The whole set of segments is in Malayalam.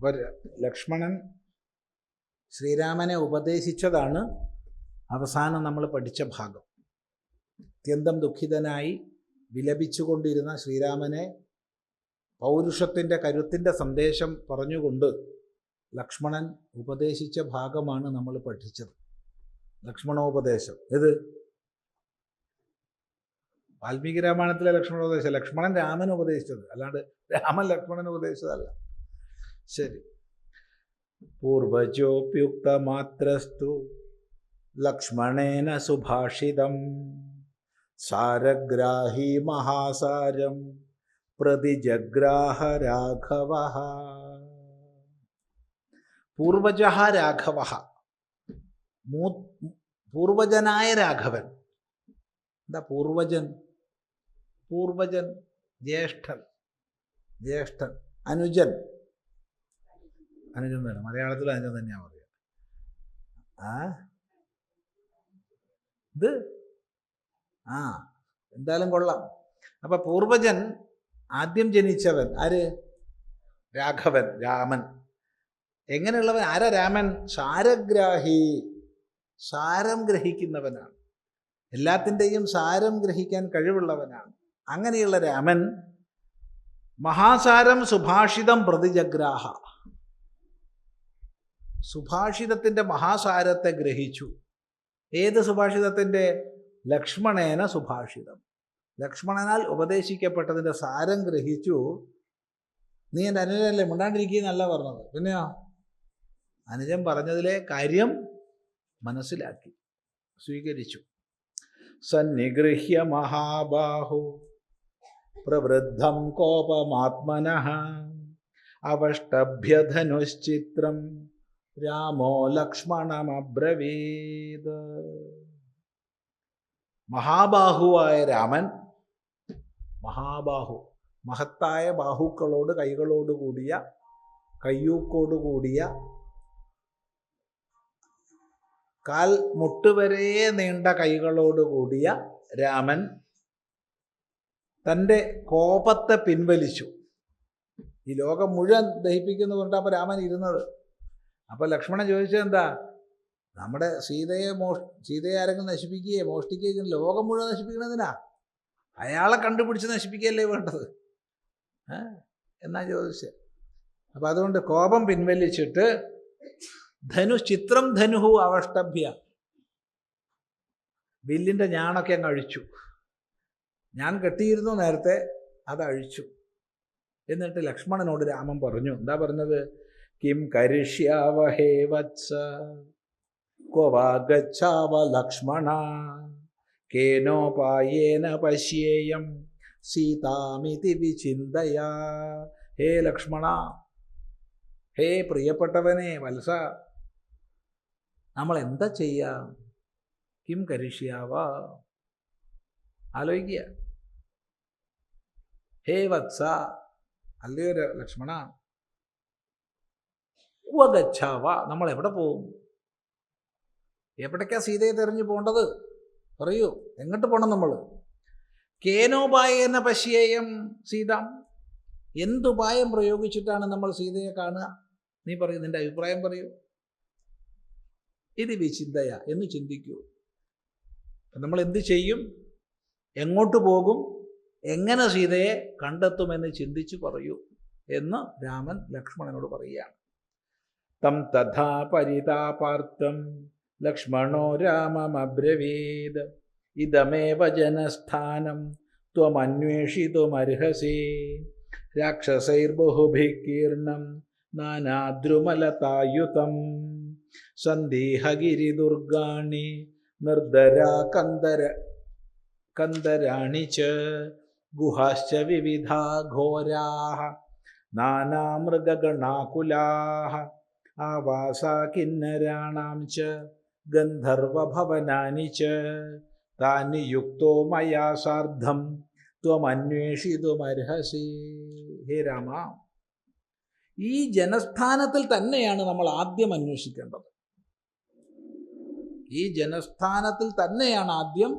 അപ്പോൾ ലക്ഷ്മണൻ ശ്രീരാമനെ ഉപദേശിച്ചതാണ് അവസാനം നമ്മൾ പഠിച്ച ഭാഗം. അത്യന്തം ദുഃഖിതനായി വിലപിച്ചുകൊണ്ടിരുന്ന ശ്രീരാമനെ പൗരുഷത്തിന്റെ കരുത്തിന്റെ സന്ദേശം പറഞ്ഞുകൊണ്ട് ലക്ഷ്മണൻ ഉപദേശിച്ച ഭാഗമാണ് നമ്മൾ പഠിച്ചത്. ലക്ഷ്മണോപദേശം. ഇത് വാൽമീകി രാമായണത്തിലെ ലക്ഷ്മണോപദേശം. ലക്ഷ്മണൻ രാമൻ ഉപദേശിച്ചത്. അല്ലാണ്ട് രാമൻ ലക്ഷ്മണൻ ഉപദേശിച്ചതല്ല. ശരി. പൂർവജോപ്യുക്തമാത്രസ്തു ലക്ഷ്മണേന സുഭാഷിതം. സാരഗ്രാഹി മഹാസാരം പ്രതിജഗ്രാഹ രാഘവ പൂർവജ രാഘവ. മൂ പൂർവജനായ രാഘവൻ. എന്താ പൂർവജൻ പൂർവജൻ ജ്യേഷ്ഠൻ. ജ്യേഷ്ഠൻ. അനുജൻ. അനുജൻ തന്നെ മലയാളത്തിൽ അനുജം തന്നെയാണ് പറയുക. ആ? ഇത്? ആ എന്തായാലും കൊള്ളാം. അപ്പൊ പൂർവജൻ ആദ്യം ജനിച്ചവൻ ആര്? രാഘവൻ രാമൻ. എങ്ങനെയുള്ളവൻ? ആരാ രാമൻ? സാരഗ്രാഹി. സാരം ഗ്രഹിക്കുന്നവനാണ്. എല്ലാത്തിന്റെയും സാരം ഗ്രഹിക്കാൻ കഴിവുള്ളവനാണ്. അങ്ങനെയുള്ള രാമൻ മഹാസാരം സുഭാഷിതം പ്രതിജഗ്രാഹ. സുഭാഷിതത്തിന്റെ മഹാസാരത്തെ ഗ്രഹിച്ചു. ഏത് സുഭാഷിതത്തിന്റെ? ലക്ഷ്മണേന സുഭാഷിതം. ലക്ഷ്മണനാൽ ഉപദേശിക്കപ്പെട്ടതിന്റെ സാരം ഗ്രഹിച്ചു. നീ എന്റെ അനുജനല്ലേ? മിണ്ടാണ്ടിരിക്കുന്നല്ല പറഞ്ഞത്. പിന്നെയോ? അനുജൻ പറഞ്ഞതിലെ കാര്യം മനസ്സിലാക്കി. സ്വീകരിച്ചു. സന്നിഗൃഹ്യ മഹാബാഹു. പ്രവൃദ്ധം കോപമാത്മന. അവഷ്ടഭ്യധനുശ്ചിത്രം. രാമോ ലക്ഷ്മണമബ്രവീത്. മഹാബാഹുവായ രാമൻ മഹാബാഹു മഹത്തായ ബാഹുക്കളോട് കൈകളോട് കൂടിയ കയ്യൂക്കോട് കൂടിയ കാൽ മുട്ടുവരെ നീണ്ട കൈകളോട് കൂടിയ രാമൻ തന്റെ കോപത്തെ പിൻവലിച്ചു. ഈ ലോകം മുഴുവൻ ദഹിപ്പിക്കുന്നതുകൊണ്ടാണ് രാമൻ ഇരുന്നത്. അപ്പോൾ ലക്ഷ്മണൻ ചോദിച്ചത് എന്താ? നമ്മുടെ സീതയെ മോഷ് സീതയെ ആരെങ്കിലും നശിപ്പിക്കുകയോ മോഷ്ടിക്കുകയോ ലോകം മുഴുവൻ നശിപ്പിക്കണതിനാ അയാളെ കണ്ടുപിടിച്ച് നശിപ്പിക്കുകയല്ലേ വേണ്ടത്? എന്നാ ചോദിച്ചത് അപ്പം അതുകൊണ്ട് കോപം പിൻവലിച്ചിട്ട് ധനു ചിത്രം ധനുഹു അവഷ്ടഭ്യ വില്ലിന്റെ ഞാണൊക്കെ അങ്ങ് അഴിച്ചു. ഞാൻ കെട്ടിയിരുന്നു നേരത്തെ അത് അഴിച്ചു. എന്നിട്ട് ലക്ഷ്മണനോട് രാമൻ പറഞ്ഞു എന്താ പറഞ്ഞത്? കിം കരിഷ്യാവഹേ വത്സ? ക്വവാഗച്ഛാവ ലക്ഷ്മണ? കേനോപായേന പശ്യേയം? സീതാമിതി വിചിന്തയാ? ഹേ ലക്ഷ്മണ! ഹേ പ്രിയപ്പെട്ടവനെ വത്സ! നമ്മൾ എന്താ ചെയ്യുക കിം കരിഷ്യാവ? ആലോചിക്കുക. ഹേ വത്സ! അല്ലയോ ലക്ഷ്മണ! ഉപഗച്ഛാവ നമ്മൾ എവിടെ പോകും? എവിടേക്കാ സീതയെ തെരഞ്ഞു പോകേണ്ടത്? പറയൂ എങ്ങോട്ട് പോകണം നമ്മൾ കേനോപായേന പശ്യേയം സീത എന്തുപായം പ്രയോഗിച്ചിട്ടാണ് നമ്മൾ സീതയെ കാണുക? നീ പറയൂ നിന്റെ അഭിപ്രായം പറയൂ. ഇത് വിചിന്തയ എന്ന് ചിന്തിക്കൂ. നമ്മൾ എന്ത് ചെയ്യും? എങ്ങോട്ട് പോകും? എങ്ങനെ സീതയെ കണ്ടെത്തുമെന്ന് ചിന്തിച്ച് പറയൂ എന്ന് രാമൻ ലക്ഷ്മണനോട് പറയുകയാണ്. തം തഥാ പരിതാപാർത്ഥം. ലക്ഷ്മണോ രാമമബ്രവീത്. ഇതമേവ ജനസ്ഥാനം. ത്വമന്വേഷിതുമർഹസി. രാക്ഷസൈർബഹുഭിക്കീർണം. നാനാദ്രുമലതായുതം സന്ദേഹഗിരിദുർഗാണി. നിർദ്ധരാ കന്ദര കന്ദരാണി ച. ഗുഹാശ്ച വിവിധ ഘോരാ നാനാമൃഗഗണാകുലാः ആവാസാ കിന്നരാണാം ച ഗന്ധർവഭവനാനി ച. താനി യുക്തോ മയാ സാർദ്ധം ത്വമന്വേഷിതുമർഹസി. ഹേ രാമ ഈ ജനസ്ഥാനത്തിൽ തന്നെയാണ് നമ്മൾ ആദ്യം അന്വേഷിക്കേണ്ടത്. ഈ ജനസ്ഥാനത്തിൽ തന്നെയാണ് ആദ്യം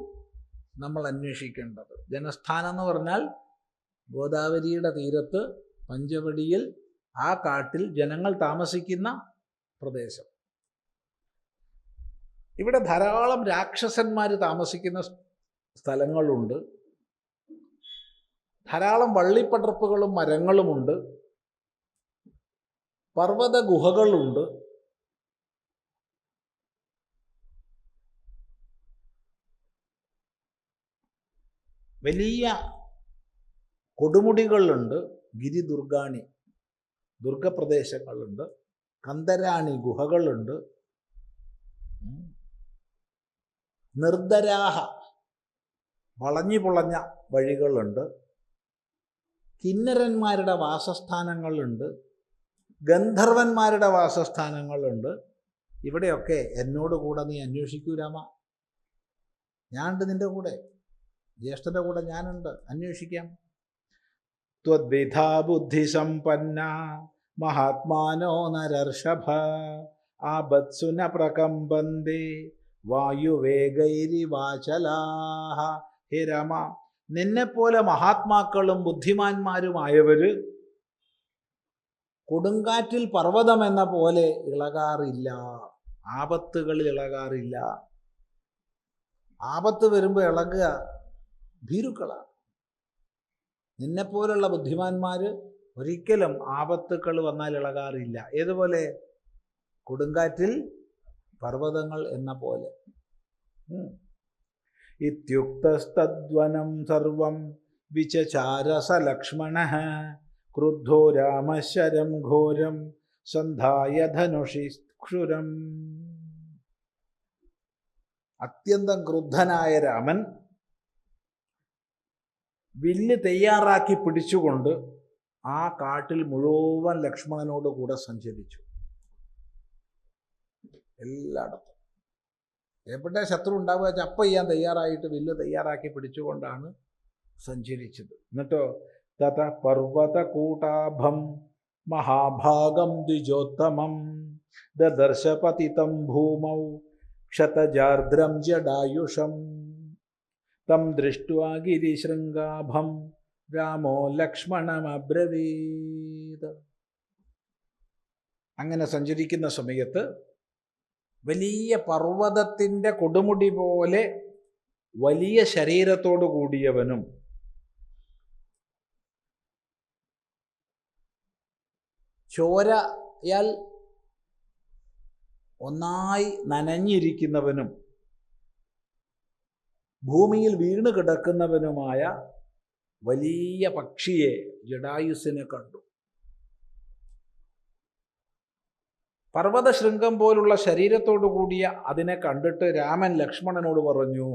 നമ്മൾ അന്വേഷിക്കേണ്ടത്. ജനസ്ഥാനം എന്ന് പറഞ്ഞാൽ ഗോദാവരിയുടെ തീരത്ത് പഞ്ചവടിയിൽ ആ കാട്ടിൽ ജനങ്ങൾ താമസിക്കുന്ന പ്രദേശം. ഇവിടെ ധാരാളം രാക്ഷസന്മാർ താമസിക്കുന്ന സ്ഥലങ്ങളുണ്ട്. ധാരാളം വള്ളിപ്പടർപ്പുകളും മരങ്ങളുമുണ്ട്. പർവത ഗുഹകളുണ്ട്. വലിയ കൊടുമുടികളുണ്ട്. ഗിരിദുർഗാണി ദുർഗപ്രദേശങ്ങളുണ്ട് കന്തരാണി ഗുഹകളുണ്ട്. നിർദ്ധരാഹ വളഞ്ഞു പുളഞ്ഞ വഴികളുണ്ട്. കിന്നരന്മാരുടെ വാസസ്ഥാനങ്ങളുണ്ട്. ഗന്ധർവന്മാരുടെ വാസസ്ഥാനങ്ങളുണ്ട്. ഇവിടെയൊക്കെ എന്നോട് കൂടെ നീ അന്വേഷിക്കൂ രാമ. ഞാനുണ്ട് നിന്റെ കൂടെ. ജ്യേഷ്ഠന്റെ കൂടെ ഞാനുണ്ട്. അന്വേഷിക്കാം. ത്വദ്വിധാ ബുദ്ധിസമ്പന്ന മഹാത്മാനോ നരർഷഭ ആപത്സുന പ്രകമ്പന്തി വായുവേഗൈരിവാചലാഹ ഹേ രാമ. നിന്നെപ്പോലെ മഹാത്മാക്കളും ബുദ്ധിമാന്മാരുമായവര് കൊടുങ്കാറ്റിൽ പർവതം എന്ന പോലെ ഇളകാറില്ല. ആപത്തുകളിൽ ഇളകാറില്ല. ആപത്ത് വരുമ്പോൾ ഇളകുക ഭീരുക്കളാണ് നിന്നെപ്പോലുള്ള ബുദ്ധിമാന്മാർ ഒരിക്കലും ആപത്തുക്കൾ വന്നാൽ ഇളകാറില്ല. ഏതുപോലെ? കൊടുങ്കാറ്റിൽ പർവതങ്ങൾ എന്ന പോലെ. ഇത്യുക്തസ്തദ്വനം സർവം വിചചാരസ ലക്ഷ്മണ ക്രുദ്ധോ രാമശരം ഘോരം സന്ധായ ധനുഷി ക്ഷുരം. അത്യന്തം ക്രുദ്ധനായ രാമൻ വില്ല് തയ്യാറാക്കി പിടിച്ചുകൊണ്ട് ആ കാട്ടിൽ മുഴുവൻ ലക്ഷ്മണനോട് കൂടെ സഞ്ചരിച്ചു. എല്ലായിടത്തും. എവിടെ ശത്രു ഉണ്ടാവുക വെച്ചാൽ അപ്പം ചെയ്യാൻ തയ്യാറായിട്ട് വില്ല് തയ്യാറാക്കി പിടിച്ചുകൊണ്ടാണ് സഞ്ചരിച്ചത്. എന്നിട്ടോ? തത പർവതകൂടാഭം മഹാഭാഗം ദ്വിജോത്തമം ദദർശപതിതം ഭൂമൗ ക്ഷതജാർദ്രം ജഡായുഷം. തം ദൃഷ്ട്വാ ഗിരിശൃംഗാഭം രാമോ ലക്ഷ്മണമബ്രവീത് അങ്ങനെ സഞ്ചരിക്കുന്ന സമയത്ത് വലിയ പർവതത്തിന്റെ കൊടുമുടി പോലെ വലിയ ശരീരത്തോടു കൂടിയവനും ചോരയാൽ ഒന്നായി നനഞ്ഞിരിക്കുന്നവനും ഭൂമിയിൽ വീണ് കിടക്കുന്നവനുമായ വലിയ പക്ഷിയെ ജഡായുസിനെ കണ്ടു. പർവത ശൃംഗം പോലുള്ള ശരീരത്തോടു കൂടിയ അതിനെ കണ്ടിട്ട് രാമൻ ലക്ഷ്മണനോട് പറഞ്ഞു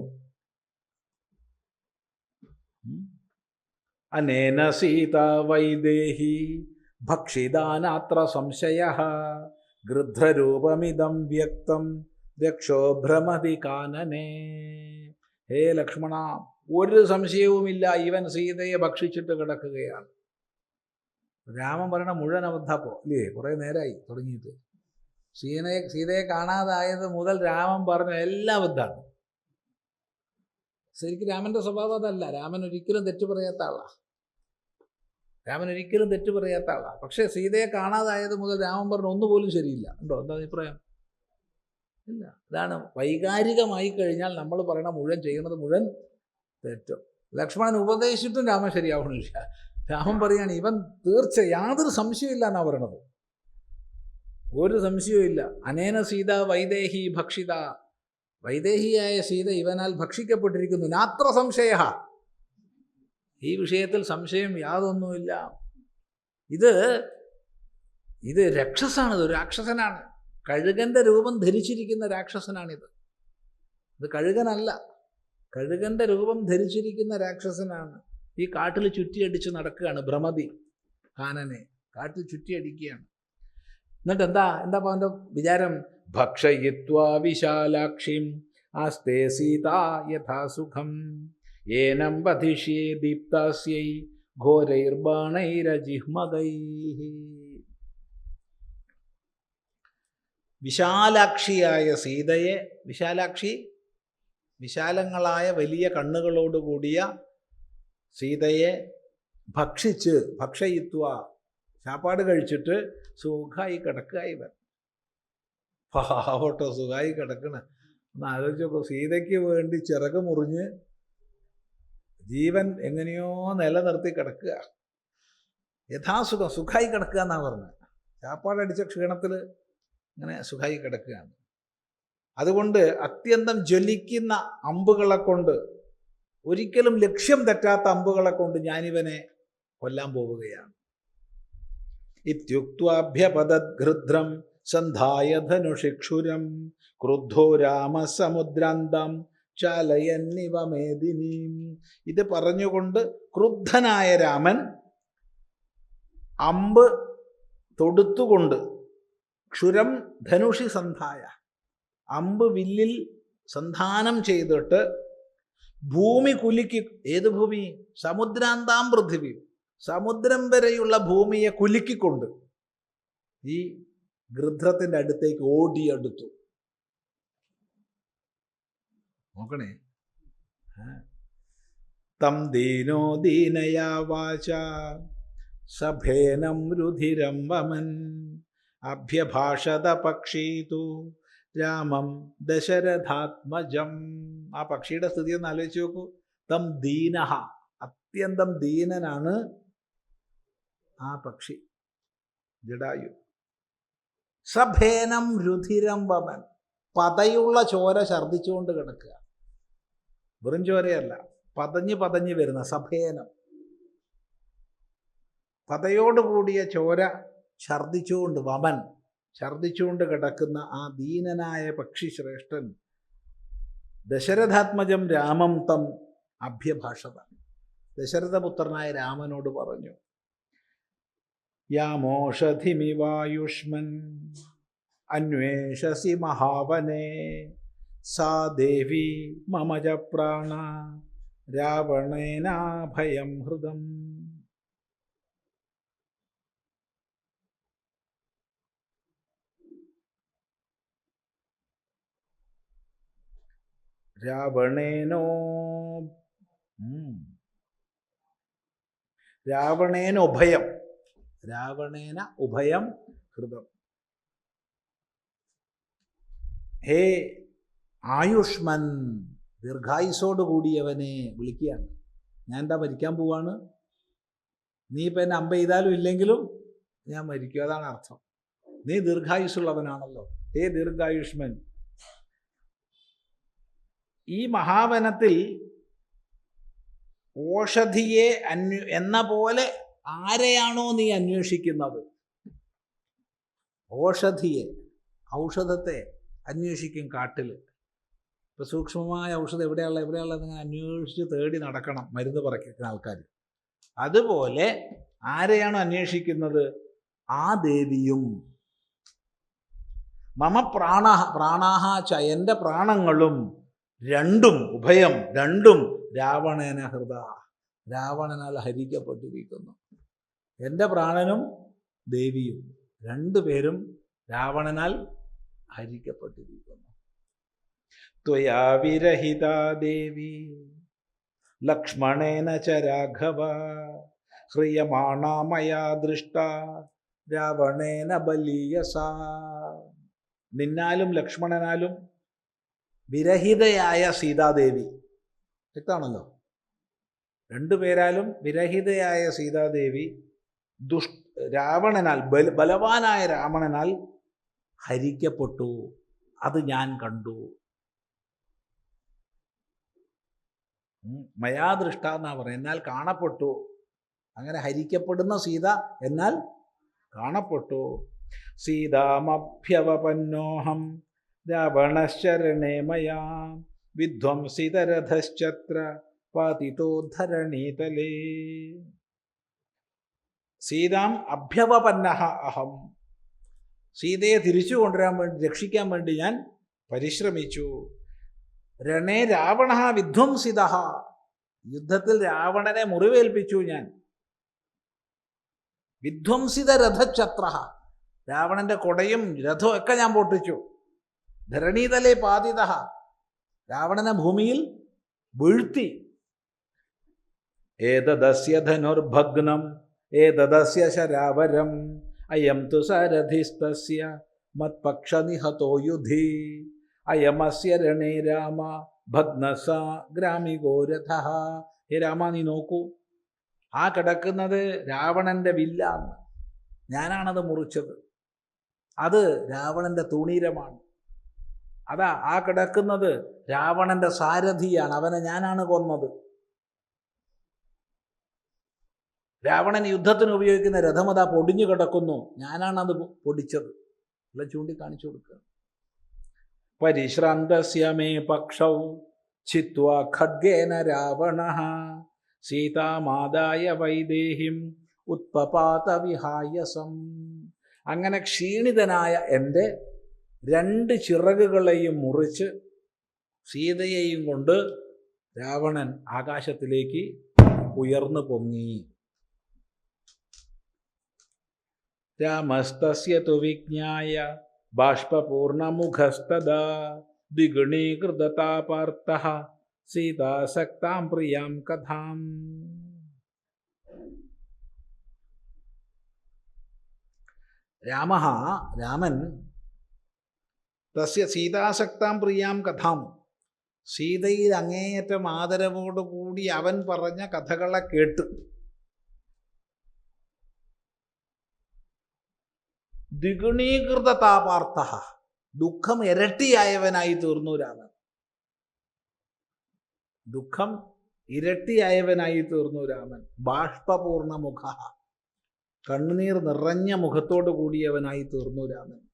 അനേന സീത വൈദേഹി ഭക്ഷിതാനാത്ര സംശയ ഗൃധ്രരൂപമിതം വ്യക്തം രക്ഷോഭ്രമതി കാനനേ. ഹേ ലക്ഷ്മണ ഒരു സംശയവുമില്ല. ഇവൻ സീതയെ ഭക്ഷിച്ചിട്ട് കിടക്കുകയാണ്. രാമൻ പറയണ മുഴുവൻ അബദ്ധപ്പോ ഇല്ലേ? കുറേ നേരമായി തുടങ്ങിയിട്ട്. സീനയെ സീതയെ കാണാതായത് മുതൽ രാമൻ പറഞ്ഞ എല്ലാം അബദ്ധമാണ് ശരിക്കും രാമന്റെ സ്വഭാവം അതല്ല. രാമൻ ഒരിക്കലും തെറ്റു പറയാത്ത ആളാണ് രാമൻ ഒരിക്കലും തെറ്റു പറയാത്ത ആളാണ് പക്ഷേ സീതയെ കാണാതായത് മുതൽ രാമൻ പറഞ്ഞ ഒന്നുപോലും ശരിയില്ല. ഉണ്ടോ? എന്താ അഭിപ്രായം? ഇല്ല. അതാണ് വൈകാരികമായി കഴിഞ്ഞാൽ നമ്മൾ പറയണ മുഴുവൻ ചെയ്യുന്നത് മുഴുവൻ തെറ്റും. ലക്ഷ്മണൻ ഉപദേശിച്ചിട്ടും രാമൻ ശരിയാവണില്ല. രാമൻ പറയാണ് ഇവൻ തീർച്ച യാതൊരു സംശയമില്ല എന്നാ പറയണത്. ഒരു സംശയവുമില്ല അനേന സീത വൈദേഹി ഭക്ഷിത. വൈദേഹിയായ സീത ഇവനാൽ ഭക്ഷിക്കപ്പെട്ടിരിക്കുന്നു. നാത്ര സംശയ ഈ വിഷയത്തിൽ സംശയം യാതൊന്നുമില്ല ഇത് ഇത് രക്ഷസാണിത്. ഒരു രാക്ഷസനാണ്. കഴുകന്റെ രൂപം ധരിച്ചിരിക്കുന്ന രാക്ഷസനാണിത്. ഇത് കഴുകനല്ല. കഴുകന്റെ രൂപം ധരിച്ചിരിക്കുന്ന രാക്ഷസനാണ്. ഈ കാട്ടിൽ ചുറ്റിയടിച്ച് നടക്കുകയാണ് ഭ്രമതി കാനനെ കാട്ടിൽ ചുറ്റിയടിക്കുകയാണ്. എന്നിട്ട് എന്താ എന്താ അവന്റെ വിചാരം? ഭക്ഷയിത്വാ വിശാലാക്ഷിം ആസ്തേ സീത യഥാസുഖം ഏനം വധിഷ്യേ ദീപ്താസ്യൈ ഘോരൈർബാണൈരജിഹ്മകൈ വിശാലാക്ഷിയായ സീതയെ വിശാലാക്ഷി വിശാലങ്ങളായ വലിയ കണ്ണുകളോടുകൂടിയ സീതയെ ഭക്ഷിച്ച് ഭക്ഷയിത്വ ചാപ്പാട് കഴിച്ചിട്ട് സുഖമായി കിടക്കുക ഇവൻ പാവട്ടോ സുഖമായി കിടക്കണ. ഒന്ന് ആലോചിച്ച് സീതയ്ക്ക് വേണ്ടി ചിറക് മുറിഞ്ഞ് ജീവൻ എങ്ങനെയോ നിലനിർത്തി കിടക്കുക. യഥാസുഖം സുഖമായി കിടക്കുക എന്നാണ് പറഞ്ഞത്. ചാപ്പാടടിച്ച ക്ഷീണത്തിൽ ഇങ്ങനെ സുഖമായി കിടക്കുകയാണ്. അതുകൊണ്ട് അത്യന്തം ജ്വലിക്കുന്ന അമ്പുകളെ കൊണ്ട് ഒരിക്കലും ലക്ഷ്യം തെറ്റാത്ത അമ്പുകളെ കൊണ്ട് ഞാനിവനെ കൊല്ലാൻ പോവുകയാണ്. ഇത്യുക്വാഭ്യപദഘൃദ്രം സന്ധായ ധനുഷിക്ഷുരം ക്രുദ്ധോ രാമസമുദ്രാന്തം ചാലയന്നിവ മേദിനീം. ഇത് പറഞ്ഞുകൊണ്ട് ക്രുദ്ധനായ രാമൻ അമ്പ് തൊടുത്തുകൊണ്ട് ക്ഷുരം ധനുഷി സന്ധായ അമ്പ് വില്ലിൽ സന്ധാനം ചെയ്തിട്ട് ഭൂമി കുലുക്കി ഏത് ഭൂമി? സമുദ്രാന്താം പൃഥിവി. സമുദ്രം വരെയുള്ള ഭൂമിയെ കുലുക്കിക്കൊണ്ട് ഈ ഗൃധ്രത്തിന്റെ അടുത്തേക്ക് ഓടിയെടുത്തു. നോക്കണേ. തം ദീനോ ദീനയാ വാച സഭേനം രുധിരം വമൻ അഭ്യഭാഷത പക്ഷീതു രാമം ദശരഥാത്മജം. ആ പക്ഷിയുടെ സ്ഥിതി ഒന്ന് ആലോചിച്ച് നോക്കൂ. തം ദീനഹ. അത്യന്തം ദീനനാണ് ആ പക്ഷി. ജഡായു. സഭേനം രുധിരം വമൻ. പതയുള്ള ചോര ഛർദ്ദിച്ചുകൊണ്ട് കിടക്കുക. വെറും ചോരയല്ല. പതഞ്ഞ് പതഞ്ഞ് വരുന്ന സഭേനം. പതയോടുകൂടിയ ചോര ഛർദ്ദിച്ചുകൊണ്ട് വമൻ. ഛർദ്ദിച്ചുകൊണ്ട് കിടക്കുന്ന ആ ദീനനായ പക്ഷി ശ്രേഷ്ഠൻ ദശരഥാത്മജം രാമം തം അഭ്യഭാഷത. ദശരഥപുത്രനായ രാമനോട് പറഞ്ഞു യാമോഷധിമിവായുഷ്മൻ അന്വേഷസി മഹാവനെ സാ ദേവി മമജ പ്രാണ രാവണേനാഭയം ഹൃദം. രാവണേനോ. രാവണേന ഉഭയം. രാവണേന ഉഭയം ഹൃദം. ഹേ ആയുഷ്മൻ ദീർഘായുസോട് കൂടിയവനെ വിളിക്കുകയാണ്. ഞാൻ എന്താ മരിക്കാൻ പോവാണ്? നീ ഇപ്പം എന്നെ അമ്പ ചെയ്താലും ഇല്ലെങ്കിലും ഞാൻ മരിക്കും. അതാണ് അർത്ഥം. നീ ദീർഘായുസുള്ളവനാണല്ലോ ഹേ ദീർഘായുഷ്മൻ. ഈ മഹാവനത്തിൽ ഓഷധിയെ അന്വ എന്ന പോലെ ആരെയാണോ നീ അന്വേഷിക്കുന്നത്? ഓഷധിയെ ഔഷധത്തെ അന്വേഷിക്കും കാട്ടിൽ ഇപ്പൊ സൂക്ഷ്മമായ ഔഷധം എവിടെയുള്ള എവിടെയുള്ള നിങ്ങൾ അന്വേഷിച്ച് തേടി നടക്കണം മരുന്ന് പറക്കുന്ന ആൾക്കാർ അതുപോലെ ആരെയാണോ അന്വേഷിക്കുന്നത്? ആ ദേവിയും. മമ പ്രാണ പ്രാണാഹ ച എന്റെ പ്രാണങ്ങളും രണ്ടും ഉഭയം രണ്ടും രാവണേന ഹൃദ. രാവണനാൽ ഹരിക്കപ്പെട്ടിരിക്കുന്നു. എന്റെ പ്രാണനും ദേവിയും രണ്ടുപേരും രാവണനാൽ ഹരിക്കപ്പെട്ടിരിക്കുന്നു. ത്വയാ വിരഹിത ദേവി. ലക്ഷ്മണേന ച രാഘവ. ഹ്രിയമാണാമയാ ദൃഷ്ട. രാവണേന ബലീയസ. നിന്നാലും ലക്ഷ്മണനാലും വിരഹിതയായ സീതാദേവി. വ്യക്തമാണല്ലോ രണ്ടുപേരാലും വിരഹിതയായ സീതാദേവി ദുഷ് രാവണനാൽ ബല ബലവാനായ രാവണനാൽ ഹരിക്കപ്പെട്ടു. അത് ഞാൻ കണ്ടു. മയാദൃഷ്ട മയാ ദൃഷ്ട എന്നാ പറയുന്നത്. എന്നാൽ കാണപ്പെട്ടു. അങ്ങനെ ഹരിക്കപ്പെടുന്ന സീത എന്നാൽ കാണപ്പെട്ടു. സീതാമഭ്യവപന്നോഹം രാവണശരണേ മയാ വിധ്വംസിതരഥശ്ചത്ര പാതിരണീതലേ സീതാം അഭ്യവപന്ന അഹം. സീതയെ തിരിച്ചു കൊണ്ടുവരാൻ വേണ്ടി രക്ഷിക്കാൻ വേണ്ടി ഞാൻ പരിശ്രമിച്ചു. രണേ രാവണ വിധ്വംസിത യുദ്ധത്തിൽ രാവണനെ മുറിവേൽപ്പിച്ചു ഞാൻ. വിധ്വംസിത രഥഛത്ര രാവണന്റെ കൊടയും രഥവും ഒക്കെ ഞാൻ പൊട്ടിച്ചു. ധരണീതലേ പാതിത. രാവണനെ ഭൂമിയിൽ വീഴ്ത്തി. ഏതദസ്യ ധനുർഭഗ്നം ഏതദസ്യ ശരാവരം അയം തു സാരഥിസ്തസ്യ മത്പക്ഷനിഹതോ യുധി. അയമസ്യ രണേ രാമ ഭഗ്നസ ഗ്രാമികോരഥ ഹേ രാമ നീ നോക്കൂ. ആ കിടക്കുന്നത് രാവണന്റെ വില്ലാണ് ഞാനാണത് മുറിച്ചത്. അത് രാവണന്റെ തുണീരമാണ്. അതാ ആ കിടക്കുന്നത് രാവണന്റെ സാരഥിയാണ്. അവനെ ഞാനാണ് കൊന്നത്. രാവണൻ യുദ്ധത്തിന് ഉപയോഗിക്കുന്ന രഥമത പൊടിഞ്ഞു കിടക്കുന്നു. ഞാനാണ് അത് പൊടിച്ചത്. എല്ലാം ചൂണ്ടിക്കാണിച്ചു കൊടുക്കുക. പരിശ്രാന്തസ്യ മേ പക്ഷൗ ചിത്വ ഖഡ്ഗേന രാവണ. സീതാമാതായ വൈദേഹിം ഉത്പപാത വിഹായസം. അങ്ങനെ ക്ഷീണിതനായ എന്റെ രണ്ട് ചിറകുകളെയും മുറിച്ച് സീതയെയും കൊണ്ട് രാവണൻ ആകാശത്തിലേക്ക് ഉയർന്നു പൊങ്ങി. രാമസ്തസ്യ തു വിജ്ഞായ ബാഷ്പൂർണമുഖസ്തദാ ദ്വിഗുണീകൃതതാപാർത്ഥ സീതാസക്താം പ്രിയാം കഥാം. രാമ രാമൻ തസ്യ സീതാസക്താം പ്രിയാം കഥാം. സീതയിൽ അങ്ങേയറ്റം ആദരവോടുകൂടി അവൻ പറഞ്ഞ കഥകളെ കേട്ട്. ദ്വിഗുണീകൃത താപാർത്ഥ. ദുഃഖം ഇരട്ടിയായവനായി തീർന്നു രാമൻ. ദുഃഖം ഇരട്ടിയായവനായി തീർന്നു രാമൻ. ബാഷ്പപൂർണ മുഖ. കണ്ണുനീർ നിറഞ്ഞ മുഖത്തോടു കൂടിയവനായി തീർന്നു രാമൻ.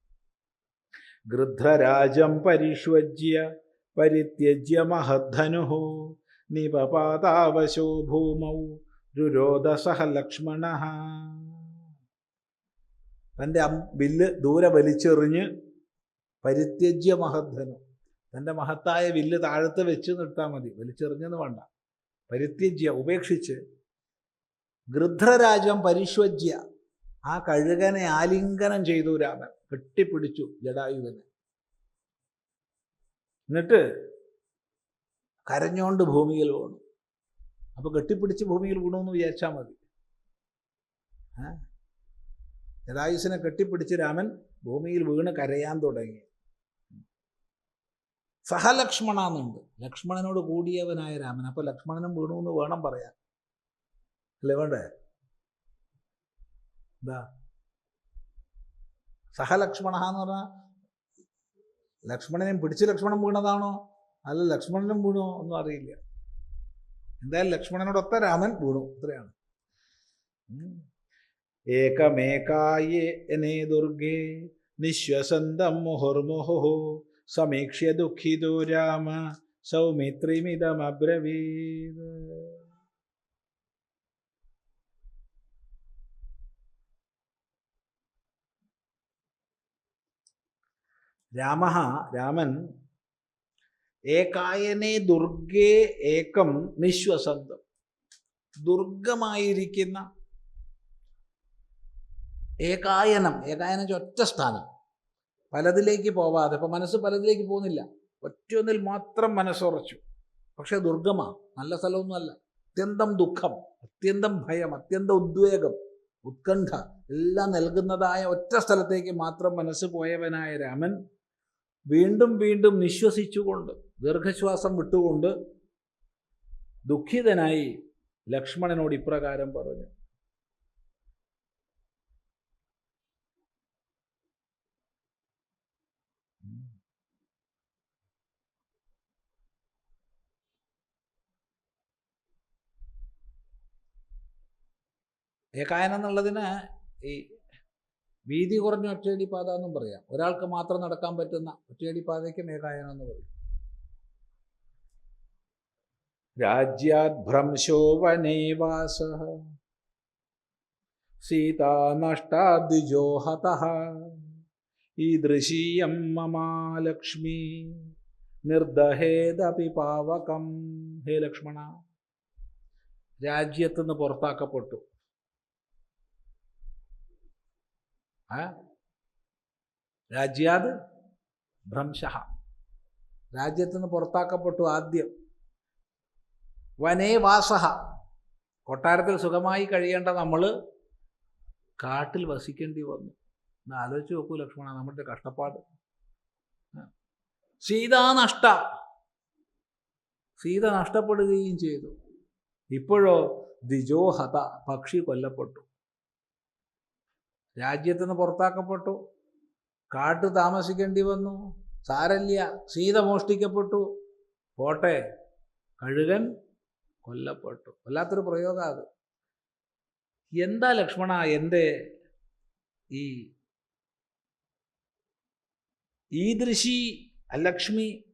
ഗൃധ്രരാജം പരിഷ്വജ്യ പരിത്യജ്യ മഹദ്ധനു നിപപാതാവശോ ഭൂമൗ രുരോധസഹ ലക്ഷ്മണ. തന്റെ വില്ല് ദൂരെ വലിച്ചെറിഞ്ഞ് പരിത്യജ്യ മഹദ്ധനു. തന്റെ മഹത്തായ വില്ല് താഴത്ത് വെച്ച് നിർത്താൽ മതി. വലിച്ചെറിഞ്ഞെന്ന് വേണ്ട. പരിത്യജ്യ ഉപേക്ഷിച്ച് ഗൃധ്രരാജം പരിഷ്വജ്യ ആ കഴുകനെ ആലിംഗനം ചെയ്തു രാമൻ. കെട്ടിപ്പിടിച്ചു ജടായുവിനെ. എന്നിട്ട് കരഞ്ഞോണ്ട് ഭൂമിയിൽ വീണു. അപ്പൊ കെട്ടിപ്പിടിച്ച് ഭൂമിയിൽ വീണു വിചാരിച്ചാൽ മതി. ജടായുസിനെ കെട്ടിപ്പിടിച്ച് രാമൻ ഭൂമിയിൽ വീണ് കരയാൻ തുടങ്ങി. സഹലക്ഷ്മണ എന്നുണ്ട് ലക്ഷ്മണനോട് കൂടിയവനായ രാമൻ. അപ്പൊ ലക്ഷ്മണനും വീണു എന്ന് വേണം പറയാൻ. അല്ലേ വേണ്ടേ? എന്താ സഹലക്ഷ്മണ എന്ന് പറഞ്ഞാൽ ലക്ഷ്മണനെയും പിടിച്ച് ലക്ഷ്മണൻ വീണതാണോ? അല്ല ലക്ഷ്മണനും വീണോ? ഒന്നും അറിയില്ല. എന്തായാലും ലക്ഷ്മണനോടൊത്ത രാമൻ വീണു. ഇത്രയാണ്. ഏകമേകായേ ദുർഗേ നിശ്വസന്തം മുഹുർമുഹു സമീക്ഷ്യ ദുഃഖിതോ രാമ സൗമിത്രിമിതമബ്രവീത്. രാമ രാമൻ ഏകായനെ ദുർഗേ ഏകം നിശ്വസന്തം. ദുർഗമായിരിക്കുന്ന ഏകായനം ഏകായനം ഒറ്റ സ്ഥാനം. പലതിലേക്ക് പോവാതെ ഇപ്പം മനസ്സ് പലതിലേക്ക് പോകുന്നില്ല. ഒറ്റയൊന്നിൽ മാത്രം മനസ്സുറച്ചു പക്ഷെ ദുർഗമാ നല്ല സ്ഥലമൊന്നുമല്ല. അത്യന്തം ദുഃഖം അത്യന്തം ഭയം അത്യന്തം ഉദ്വേഗം ഉത്കണ്ഠ എല്ലാം നൽകുന്നതായ ഒറ്റ സ്ഥലത്തേക്ക് മാത്രം മനസ്സ് പോയവനായ രാമൻ വീണ്ടും വീണ്ടും നിശ്വസിച്ചുകൊണ്ട് ദീർഘശ്വാസം വിട്ടുകൊണ്ട് ദുഃഖിതനായി ലക്ഷ്മണനോട് ഇപ്രകാരം പറഞ്ഞു. ഏകായനം എന്നുള്ളതിന് ഈ വീതി കുറഞ്ഞ ഒറ്റയടി പാത എന്നും പറയാം. ഒരാൾക്ക് മാത്രം നടക്കാൻ പറ്റുന്ന ഒറ്റയടി പാതയ്ക്ക് മേഘായനം എന്ന് പറയും. രാജ്യാത് ഭ്രംശോ സീതാ നഷ്ടാദ്വിജോ ഹത ഈദൃശീയം മമാലക്ഷ്മി. നിർദ്ദഹേദപി പാവകം. ഹേ ലക്ഷ്മണ. രാജ്യത്തുനിന്ന് പുറത്താക്കപ്പെട്ടു. രാജ്യാത് ഭ്രംശ രാജ്യത്തു നിന്ന് പുറത്താക്കപ്പെട്ടു ആദ്യം. വനേ വാസഹ. കൊട്ടാരത്തിൽ സുഖമായി കഴിയേണ്ട നമ്മൾ കാട്ടിൽ വസിക്കേണ്ടി വന്നു. എന്ന് ആലോചിച്ച് നോക്കൂ ലക്ഷ്മണ നമ്മുടെ കഷ്ടപ്പാട്. സീതാനഷ്ട സീത നഷ്ടപ്പെടുകയും ചെയ്തു. ഇപ്പോഴോ ദിജോഹത പക്ഷി കൊല്ലപ്പെട്ടു. രാജ്യത്ത് നിന്ന് പുറത്താക്കപ്പെട്ടു. കാട്ടു താമസിക്കേണ്ടി വന്നു. സാരല്യ സീത മോഷ്ടിക്കപ്പെട്ടു. പോട്ടെ. കഴുകൻ കൊല്ലപ്പെട്ടു. വല്ലാത്തൊരു പ്രയോഗം അത്. എന്താ ലക്ഷ്മണ എന്റെ ഈ ഈദൃശി അലക്ഷ്മി?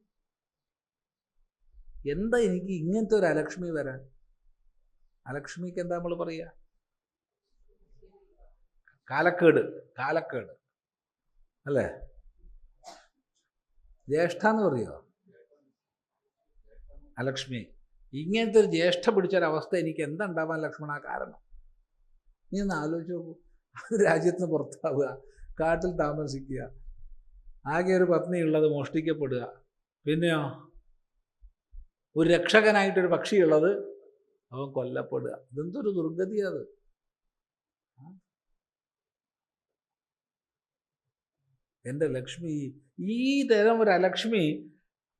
എന്താ എനിക്ക് ഇങ്ങനത്തെ ഒരു അലക്ഷ്മി വരാൻ? അലക്ഷ്മിക്ക് എന്താ നമ്മൾ പറയുക കാലക്കേട് കാലക്കേട്. അല്ലേ? ജ്യേഷ്ഠ എന്ന് പറയോ? അലക്ഷ്മി. ഇങ്ങനത്തെ ഒരു ജ്യേഷ്ഠ പിടിച്ചൊരവസ്ഥ എനിക്ക് എന്തുണ്ടാവാൻ ലക്ഷ്മണ കാരണം? നീ ഒന്ന് ആലോചിച്ച് നോക്കൂ. അത് രാജ്യത്ത് നിന്ന് പുറത്താവുക കാട്ടിൽ താമസിക്കുക ആകെ ഒരു പത്നി ഉള്ളത് മോഷ്ടിക്കപ്പെടുക. പിന്നെയോ? ഒരു രക്ഷകനായിട്ടൊരു പക്ഷിയുള്ളത് അവൻ കൊല്ലപ്പെടുക. ഇതെന്തൊരു ദുർഗതി എന്റെ ലക്ഷ്മി ഈ തരം ഒരു അലക്ഷ്മി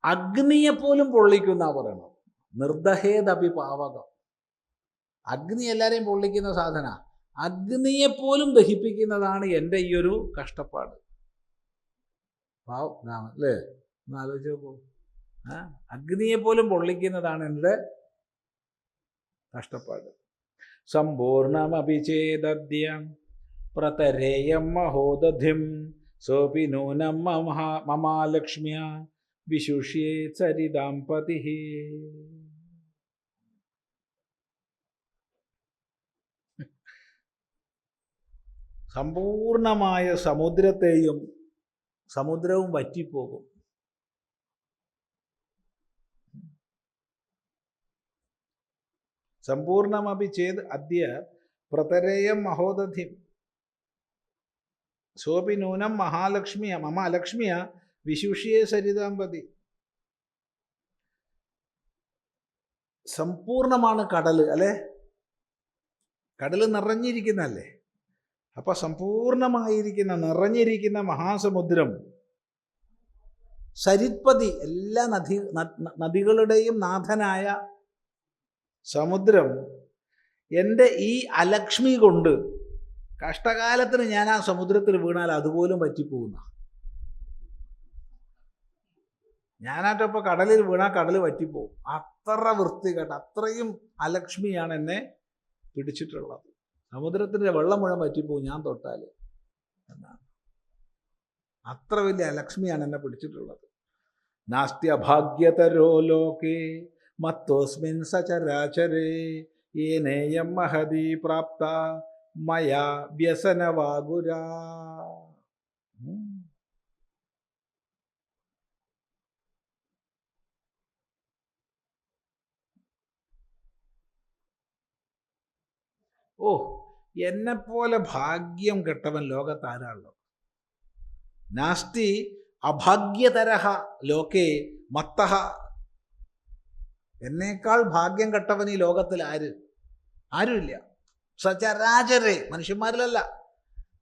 അഗ്നിയെപ്പോലും പൊള്ളിക്കുന്ന പറയണം നിർദഹേദപി പാവകം. അഗ്നി എല്ലാവരെയും പൊള്ളിക്കുന്ന സാധന. അഗ്നിയെപ്പോലും ദഹിപ്പിക്കുന്നതാണ് എന്റെ ഈ ഒരു കഷ്ടപ്പാട്. പാവം അല്ലേ? ഒന്ന് ആലോചിച്ച് നോക്കൂ. അഗ്നിയെപ്പോലും പൊള്ളിക്കുന്നതാണ് എന്റെ കഷ്ടപ്പാട്. സമ്പൂർണമഭിചേദ്യം പ്രതരേയം മഹോദധിം നൂനം മഹാ മമാലക്ഷ്മ്യ വിശുഷ്യേ ചരിതാം പതി സമ്പൂർണമായ സമുദ്രത്തെയും സമുദ്രവും വറ്റിപ്പോകും. സമ്പൂർണമപി ചേത് അദ്യ പ്രതരേയം മഹോദധിം. സോപി നൂനം മഹാലക്ഷ്മിയ മമ അലക്ഷ്മിയ വിശുഷിയെ സരിതാമ്പതി സമ്പൂർണമാണ് കടൽ അല്ലേ? കടൽ നിറഞ്ഞിരിക്കുന്നല്ലേ അപ്പൊ സമ്പൂർണമായിരിക്കുന്ന നിറഞ്ഞിരിക്കുന്ന മഹാസമുദ്രം. സരിത്പതി എല്ലാ നദി നദികളുടെയും നാഥനായ സമുദ്രം എന്റെ ഈ അലക്ഷ്മി കൊണ്ട് കഷ്ടകാലത്തിന് ഞാൻ ആ സമുദ്രത്തിൽ വീണാൽ അതുപോലും പറ്റിപ്പോകുന്ന ഞാനായിട്ടപ്പോൾ കടലിൽ വീണാൽ കടൽ പറ്റിപ്പോവും അത്ര വൃത്തികെട്ട അത്രയും അലക്ഷ്മിയാണ് എന്നെ പിടിച്ചിട്ടുള്ളത്. സമുദ്രത്തിന്റെ വെള്ളം മുഴുവൻ പറ്റിപ്പോവും ഞാൻ തൊട്ടാൽ എന്നാണ്. അത്ര വലിയ അലക്ഷ്മിയാണ് എന്നെ പിടിച്ചിട്ടുള്ളത്. നാസ്ത്യഭാഗ്യതരോ ലോകേ മത്തോസ്മിൻ സചരാചരേ ഏനേയം മഹതി പ്രാപ്ത. മയാ വ്യസനവാഗുരാ ഉം. ഓ എന്നെപ്പോലെ ഭാഗ്യം കെട്ടവൻ ലോകത്ത് ആരാണല്ലോ നാസ്തി അഭാഗ്യതരഹ ലോകേ മത്തഹ. എന്നേക്കാൾ ഭാഗ്യം കെട്ടവൻ ഈ ലോകത്തിൽ ആര് ആരുമില്ല. സചരാചരെ മനുഷ്യന്മാരിലല്ല.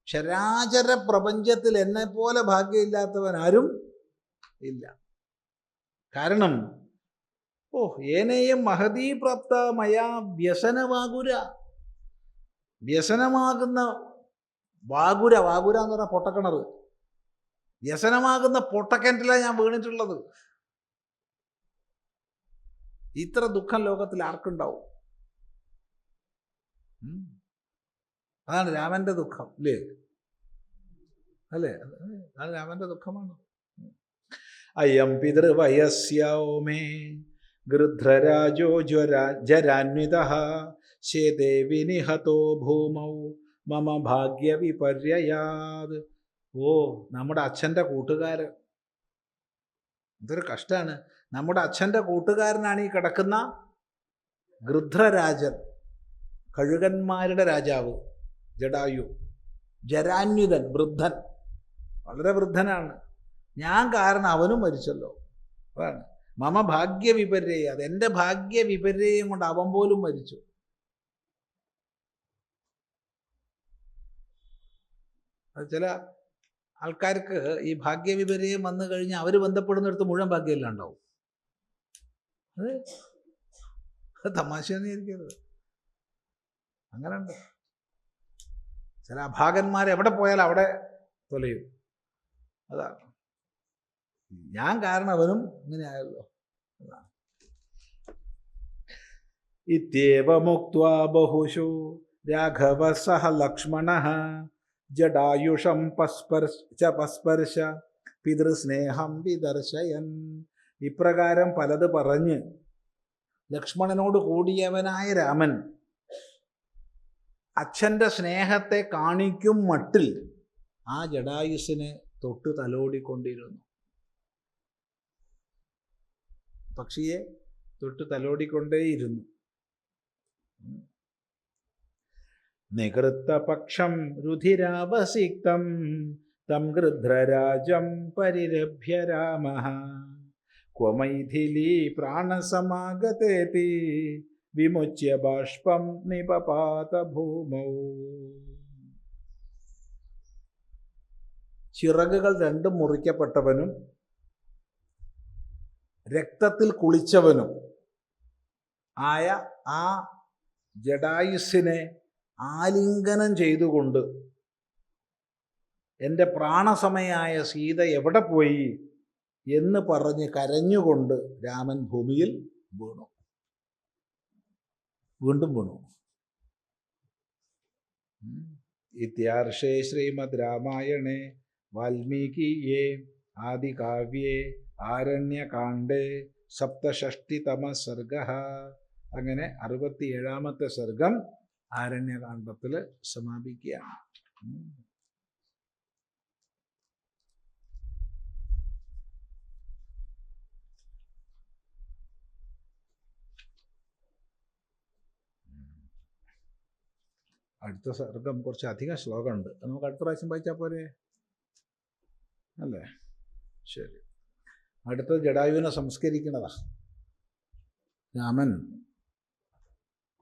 ചരാചര പ്രപഞ്ചത്തിൽ എന്നെ പോലെ ഭാഗ്യമില്ലാത്തവൻ ആരും ഇല്ല. കാരണം ഓ ഏനേയം മഹതീ പ്രാപ്ത മയാ വ്യസനവാകുര. വ്യസനമാകുന്ന വാകുര വാകുര എന്ന് പറഞ്ഞാൽ പൊട്ടക്കിണർ. വ്യസനമാകുന്ന പൊട്ടക്കിണറ്റിലാണ് ഞാൻ വീണിട്ടുള്ളത്. ഇത്ര ദുഃഖം ലോകത്തിൽ ആർക്കുണ്ടാവും. അതാണ് രാമന്റെ ദുഃഖം ഇല്ലേ? അല്ലേ? അതാണ് രാമന്റെ ദുഃഖമാണ്. അയം പിതൃവയസ്യൗമേ ഗൃധ്രരാജോ ജ്വരാ ജരാന്വിത ശേതേ വിനിഹതോ ഭൂമൗ മമ ഭാഗ്യവിപര്യാത് ഓ നമ്മുടെ അച്ഛന്റെ കൂട്ടുകാരൻ. ഇതൊരു കഷ്ടമാണ് നമ്മുടെ അച്ഛന്റെ കൂട്ടുകാരനാണ് ഈ കിടക്കുന്ന ഗൃധ്രരാജൻ കഴുകന്മാരുടെ രാജാവ് ജഡായു ജരാന്യുതൻ വൃദ്ധൻ. വളരെ വൃദ്ധനാണ്. ഞാൻ കാരണം അവനും മരിച്ചല്ലോ. അതാണ്. മമ ഭാഗ്യവിപര്യയ അത് എന്റെ ഭാഗ്യവിപര്യം കൊണ്ട് അവൻ പോലും മരിച്ചു. ചില ആൾക്കാർക്ക് ഈ ഭാഗ്യവിപര്യം വന്നു കഴിഞ്ഞാൽ അവർ ബന്ധപ്പെടുന്നിടത്ത് മുഴുവൻ ഭാഗ്യമില്ല ഉണ്ടാവും. അത് അത് തമാശയൊന്നും ഇരിക്കരുത് അങ്ങനെ ഉണ്ട് ചില അഭാഗന്മാർ എവിടെ പോയാൽ അവിടെ തൊലയും. അതാണ് ഞാൻ കാരണം അവനും ഇങ്ങനെ ആയല്ലോ അതാണ് ബഹുഷു രാഘവ സഹ ലക്ഷ്മണ ജഡായുഷം പസ്പർശ പസ്പർശ പിതൃസ്നേഹം വിദർശയൻ. ഇപ്രകാരം പലത് പറഞ്ഞ് ലക്ഷ്മണനോട് കൂടിയവനായ രാമൻ അച്ഛന്റെ സ്നേഹത്തെ കാണിക്കും മട്ടിൽ ആ ജഡായുസിനെ തൊട്ട് തലോടിക്കൊണ്ടിരുന്നു. പക്ഷിയെ തൊട്ട് തലോടിക്കൊണ്ടേയിരുന്നു. നികൃത്തപക്ഷം രുധിരാവസിക്തം തം ഗൃധ്രരാജം പരിരഭ്യ രാമ. ക്വമൈഥിലീ പ്രാണസമാഗതേതി വിമുച്യ ബാഷ്പം നിപപാത ഭൂമൗ. ചിറകുകൾ രണ്ടും മുറിക്കപ്പെട്ടവനും രക്തത്തിൽ കുളിച്ചവനും ആയ ആ ജഡായുസിനെ ആലിംഗനം ചെയ്തുകൊണ്ട് എന്റെ പ്രാണസമയായ സീത എവിടെ പോയി എന്ന് പറഞ്ഞ് കരഞ്ഞുകൊണ്ട് രാമൻ ഭൂമിയിൽ വീണു. വീണ്ടും വീണു. ഇത്യാർഷേ ശ്രീമദ് രാമായണേ വാൽമീകിയേ ആദികാവ്യേ ആരണ്യകാണ്ഡേ സപ്തഷഷ്ടിതമ സർഗ അങ്ങനെ അറുപത്തിയേഴാമത്തെ സർഗം ആരണ്യകാണ്ഡത്തിൽ സമാപിക്കുകയാണ്. അടുത്ത സർഗം കുറച്ച് അധികം ശ്ലോകമുണ്ട്. നമുക്ക് അടുത്ത പ്രാവശ്യം വായിച്ചാൽ പോരെ? അല്ലേ? ശരി. അടുത്ത ജഡായുവിനെ സംസ്കരിക്കണതാ. രാമൻ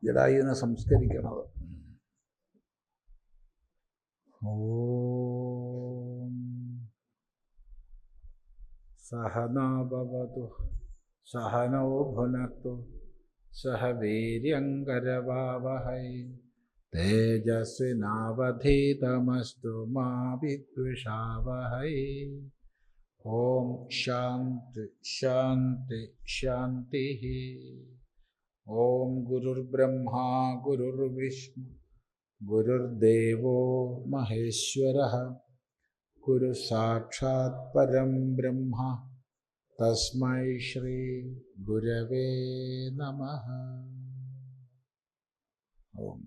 ജഡായുവിനെ സംസ്കരിക്കണത്. ഓ. സഹനാഭവതു. സഹനോ ഭുനത്തു. സഹ വീര്യങ്കരവാവഹൈ तेजस्विनावधीतमस्तु मा विद्विषावहै। ॐ शान्ति शान्ति, शान्तिः। ॐ गुरुर्ब्रह्मा, गुरुर्विष्णु, गुरुर्देवो महेश्वरः। गुरुसाक्षात् परं ब्रह्म। तस्मै श्रीगुरवे नमः। ॐ